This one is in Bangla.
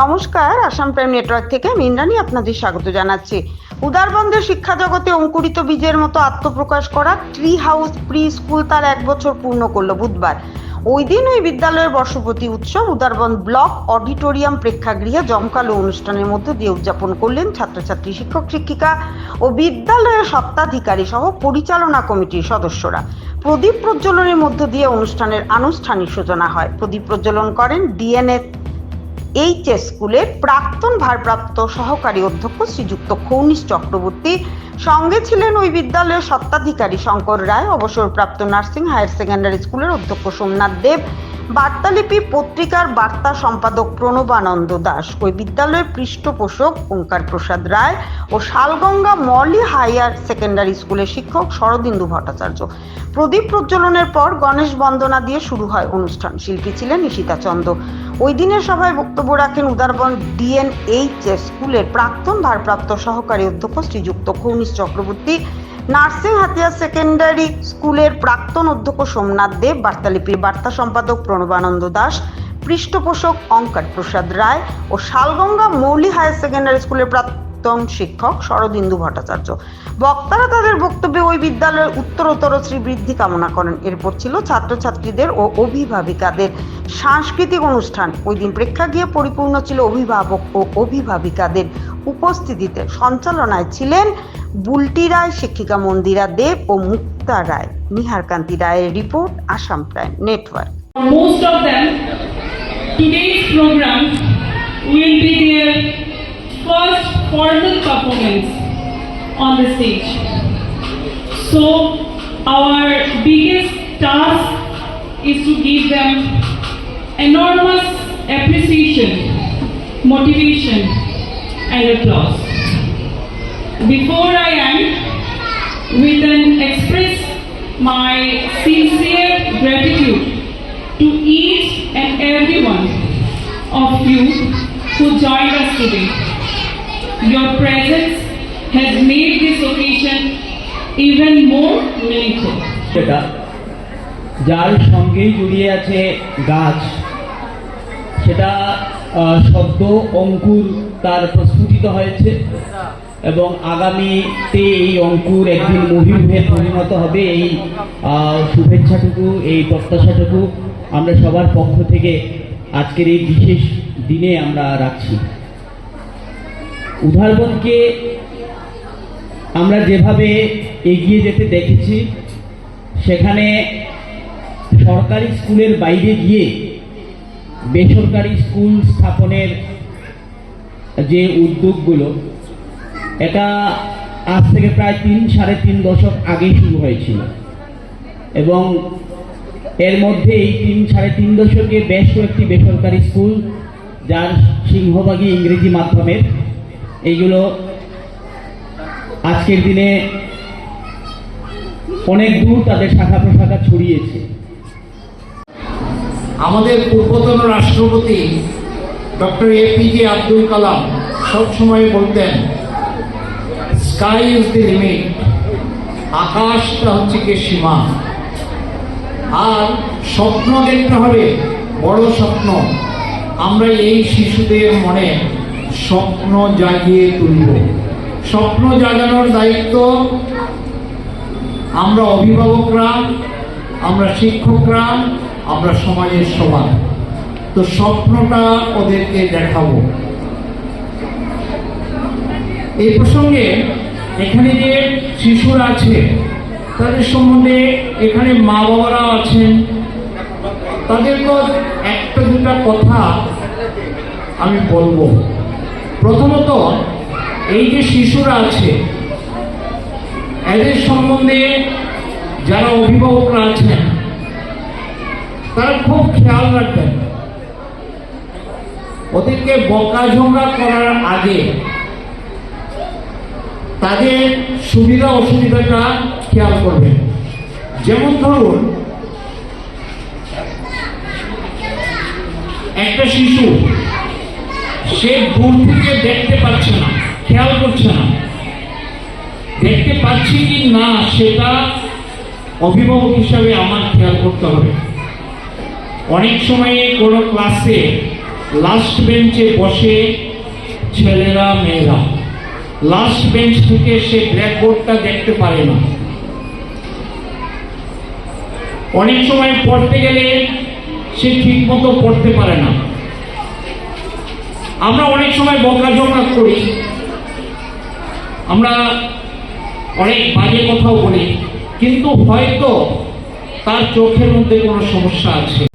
নমস্কার, আসাম প্রাইম নেটওয়ার্ক থেকে আমি ইন্দ্রাণী আপনাদের স্বাগত জানাচ্ছি। উদারবন্ধের শিক্ষা জগতে অঙ্কুরিত বীজের মতো আত্মপ্রকাশ করা ট্রি হাউস প্রি স্কুল তার এক বছর পূর্ণ করল বুধবার। ওই দিন ওই বিদ্যালয়ের বর্ষপতি উৎসব উদারবন্দ ব্লক অডিটোরিয়াম প্রেক্ষাগৃহে জমকালো অনুষ্ঠানের মধ্যে দিয়ে উদযাপন করলেন ছাত্রছাত্রী, শিক্ষক, শিক্ষিকা ও বিদ্যালয়ের সত্ত্বাধিকারী সহ পরিচালনা কমিটির সদস্যরা। প্রদীপ প্রজ্বলনের মধ্য দিয়ে অনুষ্ঠানের আনুষ্ঠানিক সূচনা হয়। প্রদীপ প্রজ্বলন করেন ডিএনএ এইচএস স্কুলের প্রাক্তন ভারপ্রাপ্ত সহকারী অধ্যক্ষ শ্রীযুক্ত খৌনিশ চক্রবর্তী। সঙ্গে ছিলেন ওই বিদ্যালয়ের সত্ত্বাধিকারী শঙ্কর রায়, অবসরপ্রাপ্ত নার্সিং হায়ার সেকেন্ডারি স্কুলের অধ্যক্ষ সোমনাথ দেব, বার্তালিপি পত্রিকার বার্তা সম্পাদক প্রণবানন্দ দাস, ওই বিদ্যালয়ের পৃষ্ঠপোষক ওঙ্কার প্রসাদ রায় ও শালগঙ্গা মলি হায়ার সেকেন্ডারি স্কুলের শিক্ষক শরদিন্দু ভট্টাচার্য। প্রদীপ প্রজ্বলনের পর গণেশ বন্দনা দিয়ে শুরু হয় অনুষ্ঠান। শিল্পী ছিলেন ঈশিতা চন্দ ওই দিনের সভায় বক্তব্য রাখেন উদারবন ডিএনএইচ স্কুলের প্রাক্তন ভারপ্রাপ্ত সহকারী অধ্যক্ষ শ্রীযুক্ত খৌনিশ চক্রবর্তী। নার্সিং হাতিয়া সেকেন্ডারি স্কুলের প্রাক্তন অধ্যক্ষ সোমনাথ দেব, বার্তালিপির বার্তা সম্পাদক প্রণবানন্দ দাস, পৃষ্ঠপোষক অঙ্কার প্রসাদ রায় ও শালগঙ্গা মৌলি হায়ার সেকেন্ডারি স্কুলের প্রাক্তন শিক্ষক শরদিন্দু ভট্টাচার্য। বক্তারা তাদের বক্তব্যে ওই বিদ্যালয়ের উত্তরোত্তর শ্রীবৃদ্ধি কামনা করেন। এরপর ছিল ছাত্রছাত্রীদের ও অভিভাবিকাদের সাংস্কৃতিক অনুষ্ঠান। ওই দিন প্রেক্ষাগৃহে পরিপূর্ণ ছিল অভিভাবক ও অভিভাবিকাদের উপস্থিতিতে। সঞ্চালনায় ছিলেন বুলটি রায় শিক্ষিকা মন্দিরা দেব ও মুক্তা রায়। নিহারকান্তি রায়ের report Assam prime network. Most of them, today's program will be their first formal performance on the stage. So, our biggest task is to give them enormous appreciation, motivation, and applause. Before I end, we then express my sincere gratitude to each and every one of you who joined us today. Your presence has made this occasion even more meaningful. যেটা যার সঙ্গেই জড়িয়ে আছে গাছ, সেটা সদ্য অঙ্কুর তার প্রস্ফুটিত হয়েছে এবং আগামীতে এই অঙ্কুর একদিন মহিম পরিণত হবে এই শুভেচ্ছাটুকু, এই প্রত্যাশাটুকু আমরা সবার পক্ষ থেকে আজকের এই বিশেষ দিনে আমরা রাখছি উদাহরণকে আমরা যেভাবে এগিয়ে যেতে দেখেছি, সেখানে সরকারি স্কুলের বাইরে গিয়ে বেসরকারি স্কুল স্থাপনের যে উদ্যোগগুলো, এটা আজ থেকে প্রায় তিন, সাড়ে তিন দশক আগেই শুরু হয়েছিল। এবং এর মধ্যে এই তিন, সাড়ে তিন দশকে বেশ কয়েকটি বেসরকারি স্কুল, যার সিংহভাগই ইংরেজি মাধ্যমের। এইগুলো আজকের দিনে অনেক দূর তাদের শাখা প্রশাখা ছড়িয়েছে। আমাদের পূর্বতন রাষ্ট্রপতি ডক্টর এপিজে আব্দুল কালাম সবসময় বলতেন স্কাই ইজ দি লিমিট আকাশটা হচ্ছে কি সীমা। আর স্বপ্ন দেখতে হবে বড় স্বপ্ন। আমরা এই শিশুদের মনে স্বপ্ন জাগিয়ে তুলব। স্বপ্ন জাগানোর দায়িত্ব আমরা অভিভাবকরা, আমরা শিক্ষকরা, আমরা সমাজের সমান তো স্বপ্নটা ওদেরকে দেখাবো। এই প্রসঙ্গে এখানে যে শিশুরা আছে, তাদের সম্বন্ধে এখানে মা বাবারা আছেন। তাদের তো একটা দুটা কথা আমি বলব। প্রথমত, এই যে শিশুরা আছে, এদের সম্বন্ধে যারা অভিভাবকরা আছেন, তারা খুব খেয়াল রাখবেন। ওদেরকে বকাঝোকা করার আগে তাদের সুবিধা অসুবিধাটা খেয়াল করবেন। যেমন ধরুন, একটা শিশু সে দূর থেকে দেখতে পাচ্ছে না। খেয়াল করছে না। দেখতে পাচ্ছি কি না, সেটা অভিভাবক হিসাবে আমার খেয়াল করতে হবে। অনেক সময়ে কোনো ক্লাসে লাস্ট বেঞ্চে বসে ছেলেরা, মেয়েরা লাস্ট বেঞ্চ থেকে সে ব্ল্যাকবোর্ডটা দেখতে পারে না। অনেক সময় পড়তে গেলে সে ঠিক মতো পড়তে পারে না। আমরা অনেক সময় বকাঝকা করি। আমরা অনেক বাজে কথাও বলি, কিন্তু হয়তো তার চোখের মধ্যে কোনো সমস্যা আছে।